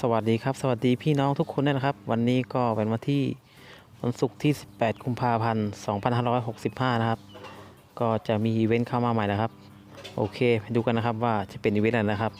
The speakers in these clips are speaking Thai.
สวัสดีครับ สวัสดีพี่น้องทุกคนนะครับ วันนี้ก็เป็นวันที่วันศุกร์ที่ 18 กุมภาพันธ์2565 นะครับ ก็จะมีอีเวนต์เข้ามาใหม่นะครับ โอเคไปดูกันนะครับว่าจะเป็นอีเวนต์อะไรนะครับ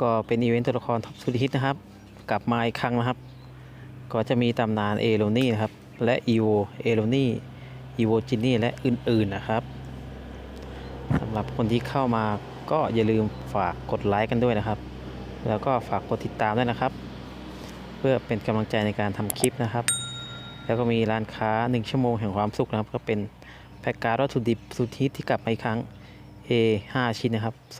ก็เป็นอีเวนต์ตัวละครท็อปสุดฮิตนะครับ กลับมาอีกครั้งนะครับ ก็จะมีตำนานเอโรนี่นะครับ และอีโวเอโรนี่อีโวจินนี่และอื่นๆนะครับ สำหรับคนที่เข้ามาก็อย่าลืมฝากกดไลค์กันด้วยนะครับ แล้วก็ฝากกดติดตามด้วยนะครับ เพื่อเป็นกำลังใจในการทำคลิปนะครับ แล้วก็มีร้านค้า 1 ชั่วโมงแห่งความสุขนะครับ ก็เป็นแพ็กการ์ดวัตถุดิบสุดฮิตที่กลับมาอีกครั้ง A 5 ชิ้นนะครับ 2.99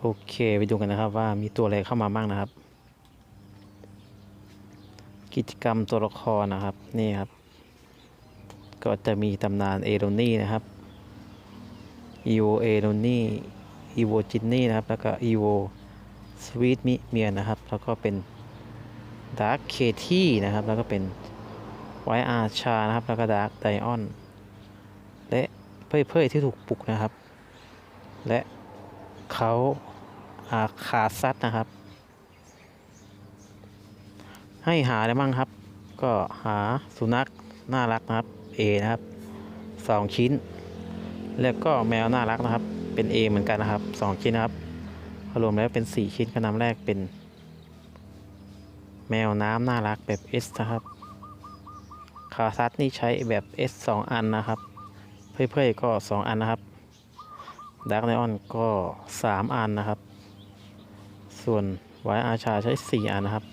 โอเค ไปดูกันนะครับว่ามีตัวอะไรเข้ามาบ้างนะครับ กิจกรรมตัวละครนะครับนี่ครับ ก็จะมีตำนานเอโรนี่นะครับอีโวเอโรนี่อีโวจินนี่นะครับ แล้วก็อีโวสวีทมิเมียนนะครับ แล้วก็เป็นดาร์คเคที่นะครับ แล้วก็เป็นไวอาชานะครับ แล้วก็ดาร์คไดออนและเพื่อเพื่อที่ถูกปลุกนะครับ และเขาอาคาซัดนะครับ ให้หาอะไรบ้างครับ ก็หาสุนัขน่ารักนะครับ A นะครับสองชิ้น แล้วก็แมวน่ารักนะครับ เป็น A เหมือนกันนะครับสองชิ้นนะครับรวมแล้วเป็นสี่ชิ้นก็นำแรกเป็น แมวน้ำน่ารักแบบ S นะครับคาซัดนี่ใช้แบบ S สองอันนะครับ เพื่อยๆก็สองอันนะครับดักไนออนก็ 3 อันนะครับ ส่วนไวอาชาใช้ 4 อันนะครับ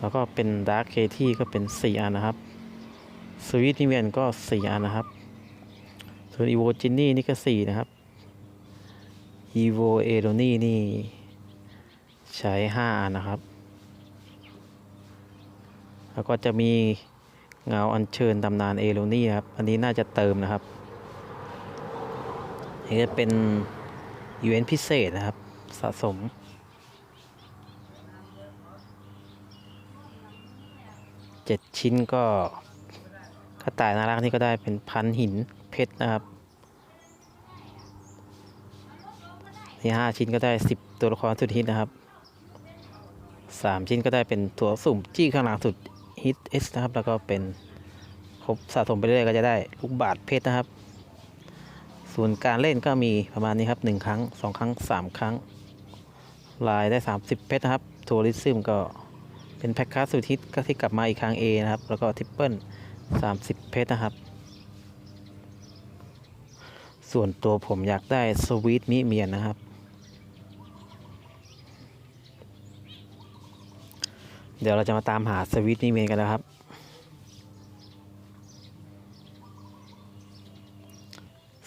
แล้วก็เป็นดาร์คเคที่ก็เป็น 4 อันนะครับสวิตนิเวียนก็ 4 อันนะครับ ส่วนอีโวจินนี่นี่ก็ 4 นะครับอีโวเอโรนี่นี่ใช้ 5 อันนะครับ แล้วก็จะมีเงาอัญเชิญตำนานเอโรนี่ครับ อันนี้น่าจะเติมนะครับนี่จะเป็นอีเวนต์พิเศษนะครับ สะสม เจ็ดชิ้นก็กระต่ายน่ารักนี่ก็ได้เป็นพันหินเพชรนะครับนี่ห้าชิ้นก็ได้สิบตัวละครสุดฮิตนะครับสามชิ้นก็ได้เป็นตัวสุ่มจี้ข้างหลังสุดฮิตเอสนะครับ แล้วก็เป็นครบสะสมไปเรื่อยก็จะได้ลูกบาทเพชรนะครับ ส่วนการเล่นก็มีประมาณนี้ครับหนึ่งครั้งสองครั้งสามครั้ง ลายได้30เพชรนะครับทัวริซึมก็ เป็นแพ็คคาสุดฮิตก็ที่กลับมาอีกครั้ง A นะครับ แล้วก็ทิปเปิล30เพชรนะครับ ส่วนตัวผมอยากได้สวีทมิเมียนนะครับ เดี๋ยวเราจะมาตามหาสวีทมิเมียนกันนะครับ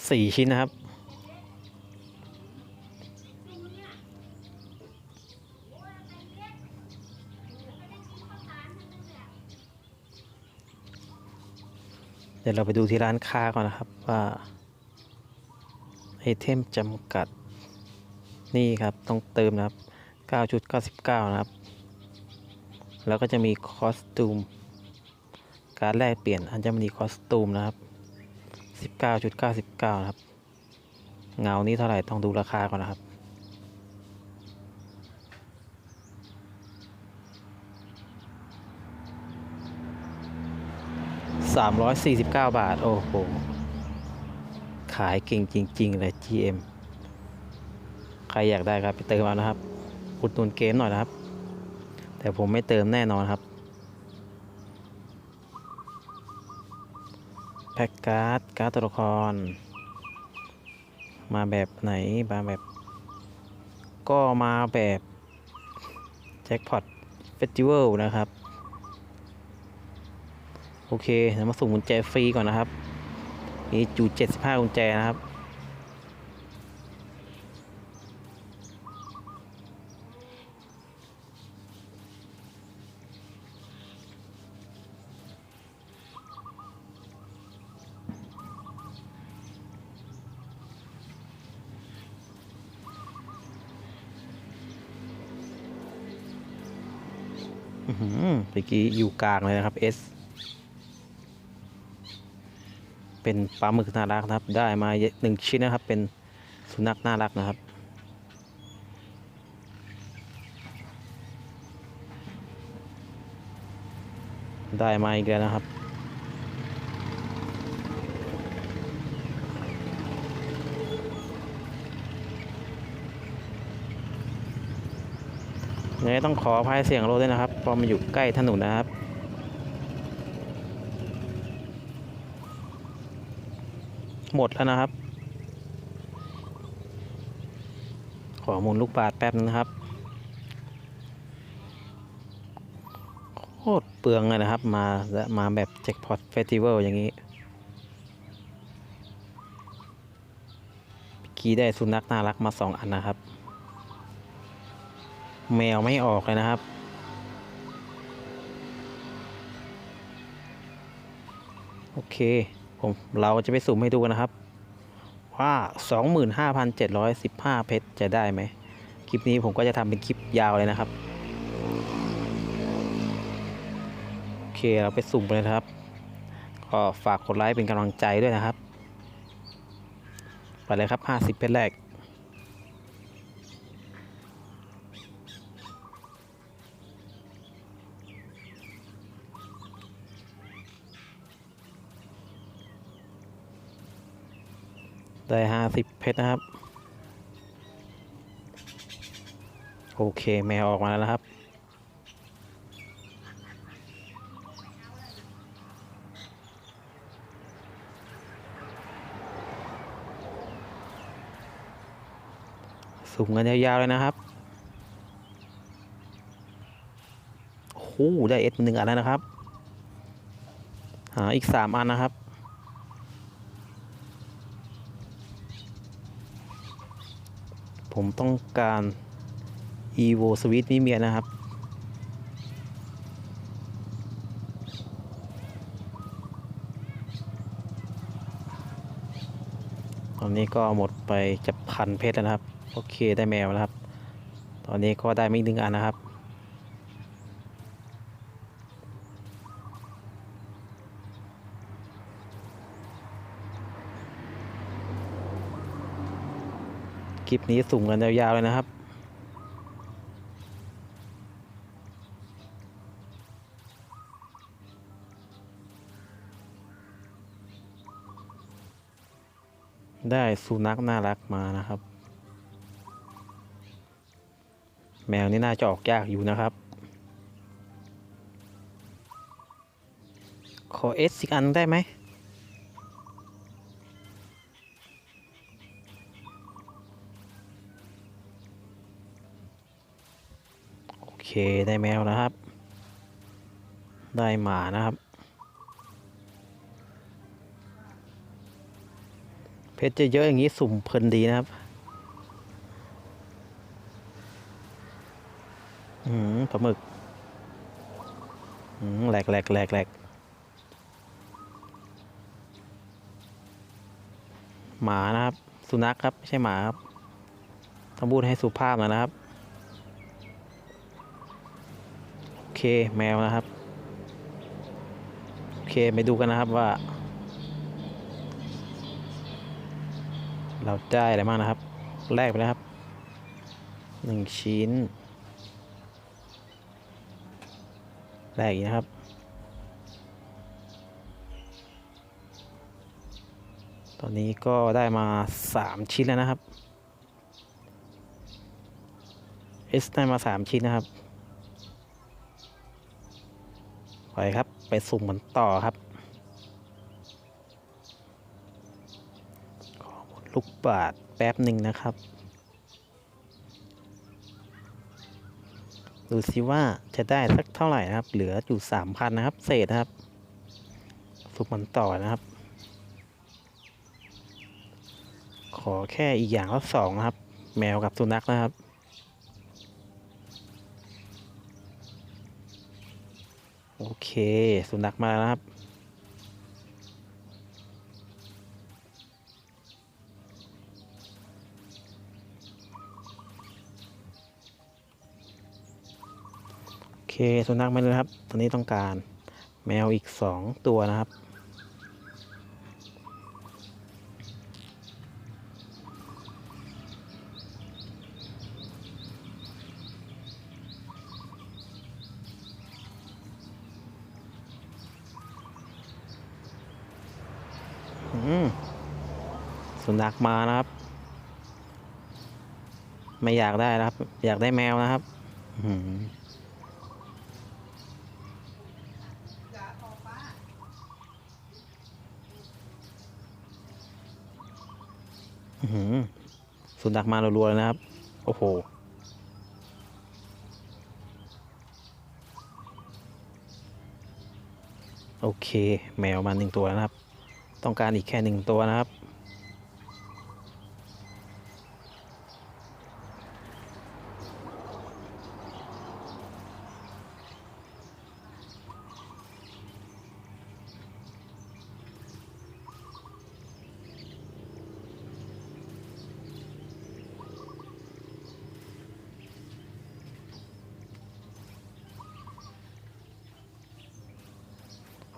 สี่ชิ้นนะครับ ดี๋ยวเราไปดูที่ร้านค้าก่อนนะครับว่าไอเทมจำกัดนี่ครับต้องเติมนะครับ9.99 นะครับ แล้วก็จะมีคอสตูม การแลกเปลี่ยนอัญมณีคอสตูมนะครับ 19.99 นะครับ เงานี้เท่าไหร่ต้องดูราคาก่อนนะครับ 349 บาท โอ้โห ขายเก่งจริง ๆ เลย GM ใครอยากได้ครับ ไปเติมเอานะครับ อุดหนุนเกมหน่อยนะครับ แต่ผมไม่เติมแน่นอนครับ แพ็กการ์ด การ์ดตัวละคร มาแบบไหนมาแบบ ก็มาแบบ แจ็คพอตเฟสติวัลนะครับ โอเคเดี๋ยวมาส่งกุญแจฟรีก่อนนะครับมีจู75กุญแจนะครับอือหือเมื่อกี้อยู่กลางเลยนะครับ S เป็นปลาหมึกน่ารักนะครับ ได้มาหนึ่งชิ้นนะครับ เป็นสุนัขน่ารักนะครับ ได้มาอีกแล้วนะครับยังไงต้องขออภัยเสียงรถด้วยนะครับเพราะมันอยู่ใกล้ถนนนะครับ หมดแล้วนะครับ ขอหมุนลูกบาทแป๊บนะครับโคตรเปลืองเลยนะครับ มาและมาแบบแจ็คพอตเฟสติวัลอย่างนี้กี้ได้สุนัขน่ารักมาสองอันนะครับ แมวไม่ออกเลยนะครับ โอเค ผมเราจะไปสุ่มให้ดูกันนะครับ ว่า 25,715 เพชรจะได้ไหม คลิปนี้ผมก็จะทำเป็นคลิปยาวเลยนะครับ โอเคเราไปสุ่มเลยนะครับ ก็ฝากกดไลค์เป็นกำลังใจด้วยนะครับ ไปเลยครับ 50 เพชรแรก ได้ห้าสิบเพชรนะครับ โอเค แมวออกมาแล้วครับ สุ่มกันยาวๆ เลยนะครับโอ้ได้เอสหนึ่งอันแล้วนะครับ หาอีกสามอันนะครับ ผมต้องการ evo switch มีเมียนะครับ ตอนนี้ก็หมดไปจะพันเพชรแล้วนะครับ โอเคได้แมวแล้วครับ ตอนนี้ก็ได้ไม่หนึ่งอันนะครับ คลิปนี้สุ่มกันยาวๆเลยนะครับ ได้สุนัขน่ารักมานะครับ แมวนี่น่าจะออกยากอยู่นะครับ ขอเอสอีกอันได้ไหม เคได้แมวนะครับ ได้หมานะครับ เพชรจะเยอะอย่างนี้สุ่มเพลินดีนะครับอืมปลาหมึกอืมแหลกแหลกแหลกแหลกหมานะครับ สุนัขครับ ไม่ใช่หมาครับต้องพูดให้สุภาพหน่อยนะครับ โอ เคแมวนะครับ โอเคไปดูกันนะครับว่า เราได้อะไรบ้างนะครับ แรกไปนะครับหนึ่งชิ้น แรกอีกนะครับตอนนี้ก็ได้มาสามชิ้นแล้วนะครับ S ได้มาสามชิ้นนะครับ ไปครับ ไปสุ่มมันต่อครับ ขอหมดลูกบาทแป๊บหนึ่งนะครับ ดูสิว่าจะได้สักเท่าไหร่นะครับ เหลืออยู่สามพันนะครับ เศษนะครับ สุ่มมันต่อนะครับ ขอแค่อีกอย่างละสองนะครับ แมวกับสุนัขนะครับ อเค สุนัขมาแล้วนะครับ โอเค สุนัขมาเลยครับ ตอนนี้ต้องการแมวอีกสองตัวนะครับ อืมสุนัขมานะครับ ไม่อยากได้นะครับ อยากได้แมวนะครับสุนัขมารัวๆเลยนะครับ โอ้โหโอเค แมวมาหนึ่งตัวนะครับ ต้องการอีกแค่หนึ่งตัวนะครับ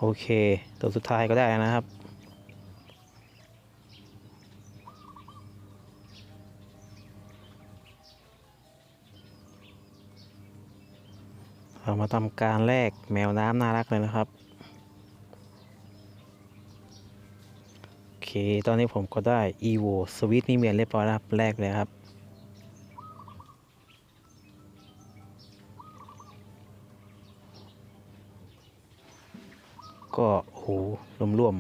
โอเค ตัวสุดท้ายก็ได้นะครับ เรามาทำการแลกแมวน้ำน่ารักเลยนะครับ โอเค ตอนนี้ผมก็ได้ evo switch นี่เมียนเรียบร้อยแล้วครับ แลกเลยครับ ก็โอ้โหรวมรวม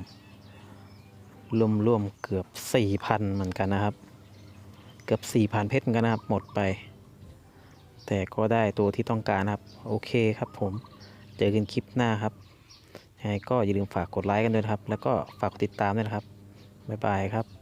รวมรวมเกือบสี่พันเหมือนกันนะครับ เกือบสี่พันเพชรเหมือนกันนะครับ หมดไป แต่ก็ได้ตัวที่ต้องการครับ โอเคครับผมเจอกันคลิปหน้าครับยังไงก็อย่าลืมฝากกดไลค์กันด้วยครับ แล้วก็ฝากกดติดตามด้วยนะครับบ๊ายบายครับ